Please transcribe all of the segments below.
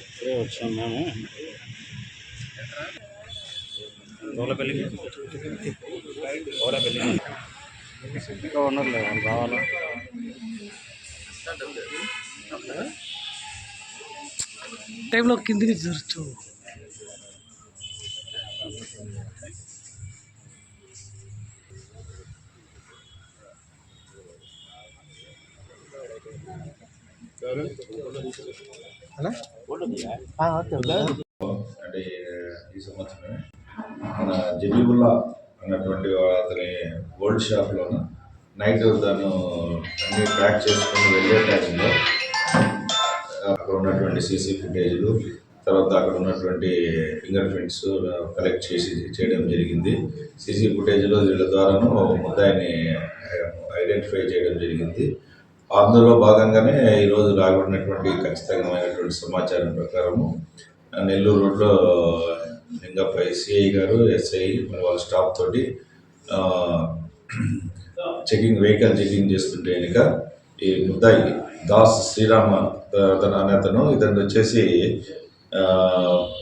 ఇప్పుడే వచ్చాం మేము తోలపల్లికి తోలపల్లి ఇంకా ఉండరు టైంలో కిందికి చూడొచ్చు అంటే ఈ సంవత్సరమే మన జబీబుల్లా అన్నటువంటి అతని గోల్డ్ షాప్లోను నైట్ తను అన్ని ప్యాక్ చేసుకుని వెళ్ళే టైంలో అక్కడ ఉన్నటువంటి సీసీ ఫుటేజ్లు తర్వాత అక్కడ ఉన్నటువంటి ఫింగర్ ప్రింట్స్ కలెక్ట్ చేసి చేయడం జరిగింది. సీసీ ఫుటేజ్లో వీళ్ళ ద్వారాను ముద్దాయిని ఐడెంటిఫై చేయడం జరిగింది. అందులో భాగంగానే ఈరోజు రాబడినటువంటి ఖచ్చితమైనటువంటి సమాచారం ప్రకారము నెల్లూరు రోడ్లో లింగప్ప సిఐ గారు ఎస్ఐ మరి వాళ్ళ స్టాఫ్ తోటి చెకింగ్ వెహికల్ చెకింగ్ చేస్తుంటే కనుక ఈ ముద్దాయి దాస్ శ్రీరామ అతను అనే అతను ఇతను వచ్చేసి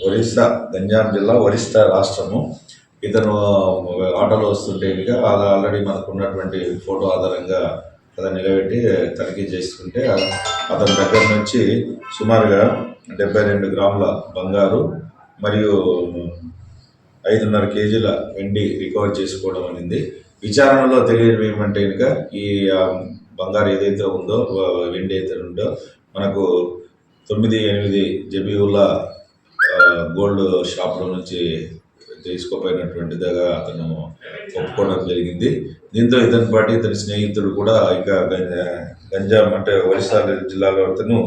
ఒరిస్సా గంజాం జిల్లా ఒరిస్సా రాష్ట్రము. ఇతను ఆటోలో వస్తుంటే కనుక అలా ఆల్రెడీ మనకు ఉన్నటువంటి ఫోటో ఆధారంగా అతను నిలబెట్టి తనిఖీ చేసుకుంటే అతని దగ్గర నుంచి సుమారుగా డెబ్బై రెండు గ్రాముల బంగారు మరియు ఐదున్నర కేజీల వెండి రికవర్ చేసుకోవడం అనేది. విచారణలో తెలియడం ఏమంటే కనుక ఈ బంగారు ఏదైతే ఉందో వెండి అయితే ఉందో మనకు తొమ్మిది ఎనిమిది జబీవుల గోల్డ్ షాప్లో నుంచి తీసుకోపోయినటువంటిదిగా అతను ఒప్పుకోవడం జరిగింది. దీంతో ఇతని పాటు ఇతని స్నేహితుడు కూడా ఇక గంజా- గంజాం అంటే ఒరిస్సా జిల్లాలో అతను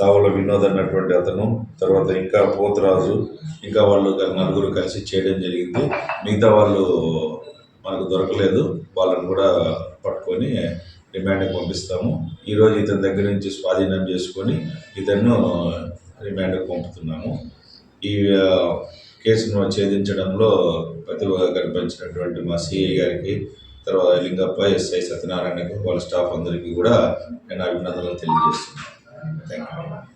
దావుల వినోద్ అన్నటువంటి అతను తర్వాత ఇంకా పోతురాజు ఇంకా వాళ్ళు నలుగురు కలిసి చేయడం జరిగింది. మిగతా వాళ్ళు మనకు దొరకలేదు వాళ్ళని కూడా పట్టుకొని రిమాండ్కి పంపిస్తాము. ఈరోజు ఇతని దగ్గర నుంచి స్వాధీనం చేసుకొని ఇతను రిమాండ్కి పంపుతున్నాము. ఈ కేసును ఛేదించడంలో ప్రతిభ కనిపించినటువంటి మా సిఐ గారికి తర్వాత లింగప్ప ఎస్ఐ సత్యనారాయణకు వాళ్ళ స్టాఫ్ అందరికీ కూడా నేను అభినందనలు తెలియజేస్తున్నాను. Thank you